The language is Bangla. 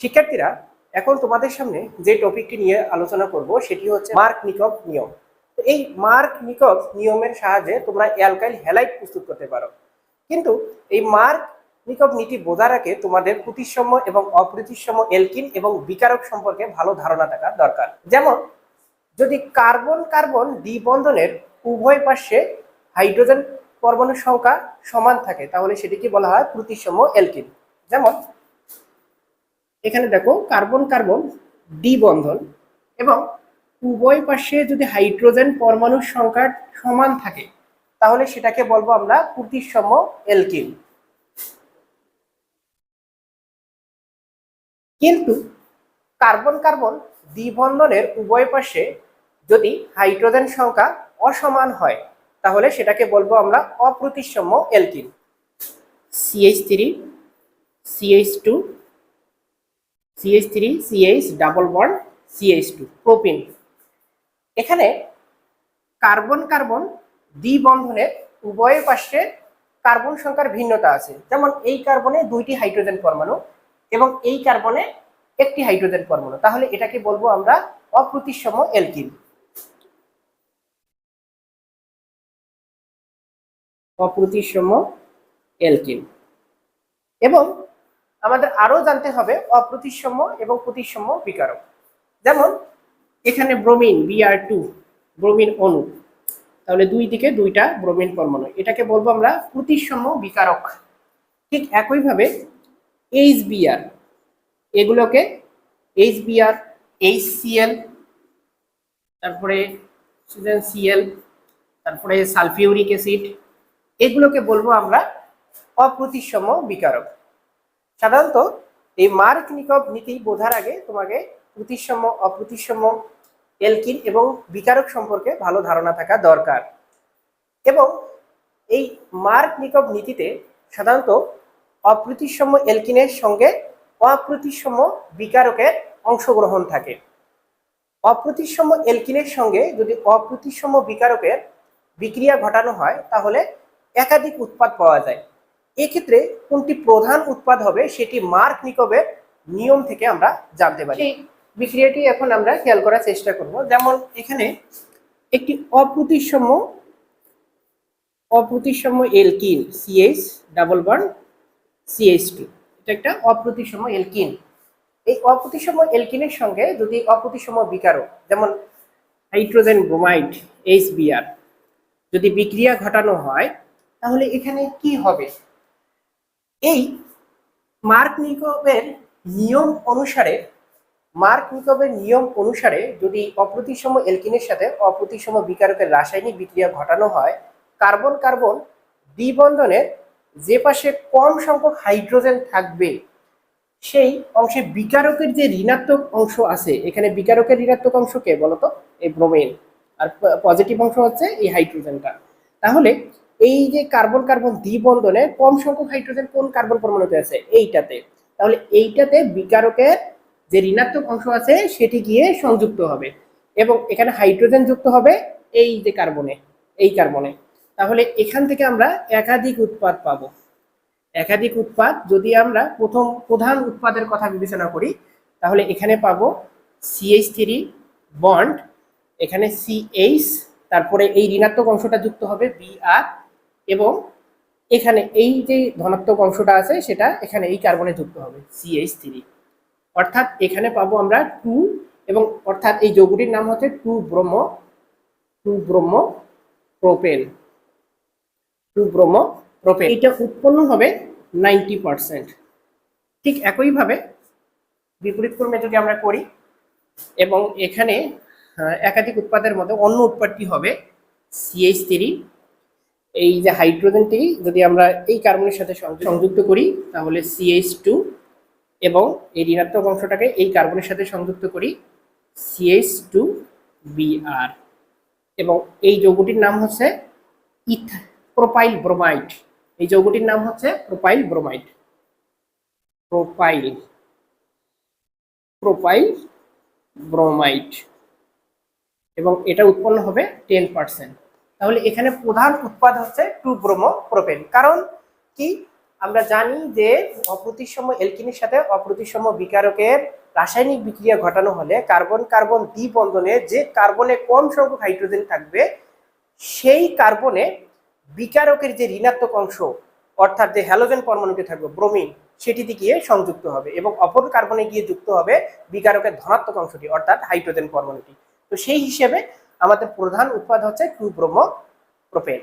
শিক্ষার্থীরা, এখন তোমাদের সামনে যে টপিকটি নিয়ে আলোচনা করব, সেটি হচ্ছে মার্ক নিকভ নিয়ম। এই মার্ক নিকভ নিয়মের সাহায্যে তোমরা অ্যালকাইল হ্যালাইড প্রস্তুত করতে পারো। কিন্তু এই মার্ক নিকভ নীতি বোঝার আগে তোমাদের প্রতিসম এবং অপ্রতিসম এলকিন এবং বিকারক সম্পর্কে ভালো ধারণা থাকা দরকার। যেমন, যদি কার্বন কার্বন দ্বিবন্ধনের উভয় পাশে হাইড্রোজেন পরমাণুর সংখ্যা সমান থাকে, তাহলে সেটিকে বলা হয় প্রতিসম এলকিন যেমন এখানে দেখো কার্বন কার্বন ডি বন্ধন এবং উভয় পাশে যদি হাইড্রোজেন পরমাণুর সংখ্যা সমান থাকে, তাহলে সেটাকে বলব আমরা প্রতিসম এলকিন কিন্তু কার্বন কার্বন দ্বিবন্ধনের উভয় পাশে যদি হাইড্রোজেন সংখ্যা অসমান হয়, তাহলে সেটাকে বলব আমরা অপ্রতিসম alkene CH three CH two CH three CH double bond CH two propene এখানে কার্বন কার্বন দ্বিবন্ধনের উভয় পাশে কার্বন সংখ্যার ভিন্নতা আছে। যেমন এই কার্বনে দুইটি হাইড্রোজেন পরমাণু এবং এই কার্বনে একটি হাইড্রোজেন পরমাণু। তাহলে এটাকে বলব আমরা অপ্রতিসম এলকিন অপ্রতিসম এলকিন এবং আমাদের আরও জানতে হবে অপ্রতিসম্য এবং প্রতিসম বিকারক। যেমন, এখানে ব্রোমিন বিআর টু ব্রোমিন অণু। তাহলে দুই দিকে দুইটা ব্রোমিন পরমাণু। এটাকে বলব আমরা প্রতিসম বিকারক। ঠিক একইভাবে এইচ বিআর এগুলোকে এইচ বিআর এইচ সিএল তারপরে সিএল তারপরে সালফিউরিক অ্যাসিড এগুলোকে বলব আমরা অপ্রতিসম বিকারক। সাধারণত এই মার্ক নিকব নীতি বোঝার আগে তোমাকে প্রতিসম, অপ্রতিসম, এলকিন এবং বিকারক সম্পর্কে ভালো ধারণা থাকা দরকার। এবং এই মার্ক নিকব নীতিতে সাধারণত অপ্রতিসম এলকিনের সঙ্গে অপ্রতিসম বিকারকের অংশগ্রহণ থাকে। অপ্রতিসম এলকিনের সঙ্গে যদি অপ্রতিসম বিকারকের বিক্রিয়া ঘটানো হয়, তাহলে একাধিক উৎপাদ পাওয়া যায়। এক্ষেত্রে কোনটি প্রধান উৎপাদ হবে সেটি মার্ক নিকবের নিয়ম থেকে আমরা জানতে পারি। এই বিক্রিয়াটি এখন আমরা খেয়াল করার চেষ্টা করব। যেমন এখানে একটি অপ্রতিসম অপ্রতিসম alkene CH double bond CH two এটা একটা অপ্রতিসম এলকিন। এই অপ্রতিসম এলকিনের সঙ্গে যদি অপ্রতিসম বিকারক যেমন হাইড্রোজেন ব্রোমাইড এইচবিআর যদি বিক্রিয়া ঘটানো হয় তাহলে এখানে কি হবে? এই মার্ক নিকবের নিয়ম অনুসারে, মার্ক নিকবের নিয়ম অনুসারে যদি অপ্রতিসম এলকিনের সাথে অপ্রতিসম বিকারকের রাসায়নিক বিক্রিয়া ঘটানো হয়, কার্বন কার্বন দ্বিবন্ধনের যে পাশে কম সংখ্যক হাইড্রোজেন থাকবে, সেই অংশে বিকারকের যে ঋণাত্মক অংশ আছে, এখানে বিকারকের ঋণাত্মক অংশ কে বলতো? এই ব্রোমিন। আর পজিটিভ অংশ হচ্ছে এই হাইড্রোজেনটা। তাহলে এই যে কার্বন কার্বন দ্বিবন্ধনে কম সংখ্যক হাইড্রোজেন কোন কার্বন পরমাণুতে আছে? এইটাতে। তাহলে এইটাতে বিকারকের যে ঋণাত্মক অংশ আছে, সেটি গিয়ে সংযুক্ত হবে এবং এখানে হাইড্রোজেন যুক্ত হবে এই যে কার্বনে, এই কার্বনে। তাহলে এখান থেকে আমরা একাধিক উৎপাদ পাবো। একাধিক উৎপাদ, যদি আমরা প্রথম, প্রধান উৎপাদের কথা বিবেচনা করি, তাহলে এখানে পাবো সিএইচ থ্রি বন্ড এখানে সিএইচ তারপরে এই ঋণাত্মক অংশটা যুক্ত হবে বিআর এবং এখানে এই যে ধনাত্মক অংশটা আছে, সেটা এখানে এই কার্বনে যুক্ত হবে সিএইচ থ্রি অর্থাৎ এখানে পাবো আমরা টু এবং অর্থাৎ এই যৌগটির নাম হচ্ছে টু ব্রহ্ম টু ব্রহ্ম প্রোপেন টু ব্রহ্ম প্রোপেন এটা উৎপন্ন হবে নাইনটি পারসেন্ট ঠিক একইভাবে বিপরীত ক্রমে যদি আমরা করি, এবং এখানে একাধিক উৎপাদের মধ্যে অন্য উৎপাদটি হবে সিএইচ থ্রি এই যে হাইড্রোজেনটি যদি আমরা এই কার্বনের সাথে সংযুক্ত করি, তাহলে সিএইচ টু এবং এই ঋণাত্মক অংশটাকে এই কার্বনের সাথে সংযুক্ত করি সিএইচ টু বিআর এবং এই যৌগটির নাম হচ্ছে ইথ প্রোপাইল ব্রোমাইড এই যৌগটির নাম হচ্ছে propyl bromide propyl propyl bromide এবং এটা উৎপন্ন হবে টেন পার্সেন্ট। তাহলে এখানে প্রধান উৎপাদ হচ্ছে টু ব্রোমো প্রোপেন কারণ কি? আমরা জানি যে অপ্রতিসম এলকিনের সাথে অপ্রতিসম বিকারকের রাসায়নিক বিক্রিয়া ঘটানো হলে কার্বন কার্বন দ্বিবন্ধনে যে কার্বনে কম সংখ্যক হাইড্রোজেন থাকবে, সেই কার্বনে বিকারকের যে ঋণাত্মক অংশ, অর্থাৎ যে হ্যালোজেন পরমাণুটি থাকবে, ব্রোমিন, সেটিতে গিয়ে সংযুক্ত হবে এবং অপর কার্বনে গিয়ে যুক্ত হবে বিকারকের ধনাত্মক অংশটি, অর্থাৎ হাইড্রোজেন পরমাণুটি। তো সেই হিসেবে আমাদের প্রধান উৎপাদ হচ্ছে ক্রুব্রোমো প্রোপেন